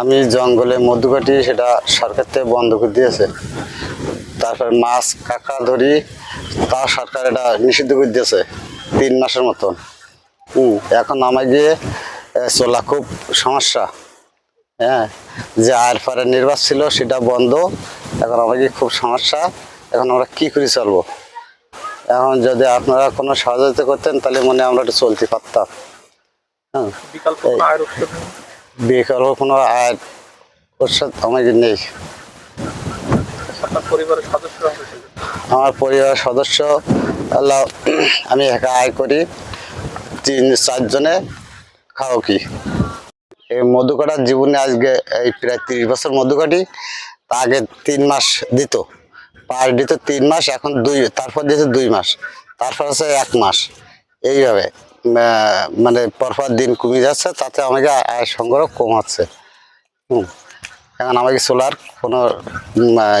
আমি জঙ্গলে মধু কাটি সেটা সরকার থেকে বন্ধ করে দিয়েছে। তারপর মাছ কাঁকড়া ধরি তা সরকার এটা নিষিদ্ধ করে দিয়েছে তিন মাসের মতন। হুম এখন আমার গিয়ে চলা খুব সমস্যা। হ্যাঁ যে আয়ের পরে নির্বাচ ছিল সেটা বন্ধ এখন আমাকে খুব সমস্যা। এখন আমরা কি করে চলবো? এখন যদি আপনারা কোনো সহযোগিতা করতেন তাহলে মনে হয় আমরা একটু চলতে পারতাম। হ্যাঁ বিকল্প কোনো আয় ওষুধ আমাকে নেই। আমার পরিবারের সদস্য আল্লাহ আমি একা আয় করি তিন চারজনে খাও কি? এই মধু কাটার জীবনে আজকে এই প্রায় তিরিশ বছর মধু কাটি তা আগে তিন মাস দিত। পার দিত তিন মাস এখন দুই তারপর দিত দুই মাস তারপর আছে এক মাস। এইভাবে। মানে পরপর দিন কমে যাচ্ছে, তাতে আমাকে আয় সংগ্রহ কমাচ্ছে হুম। কারণ আমাকে সোলার কোনো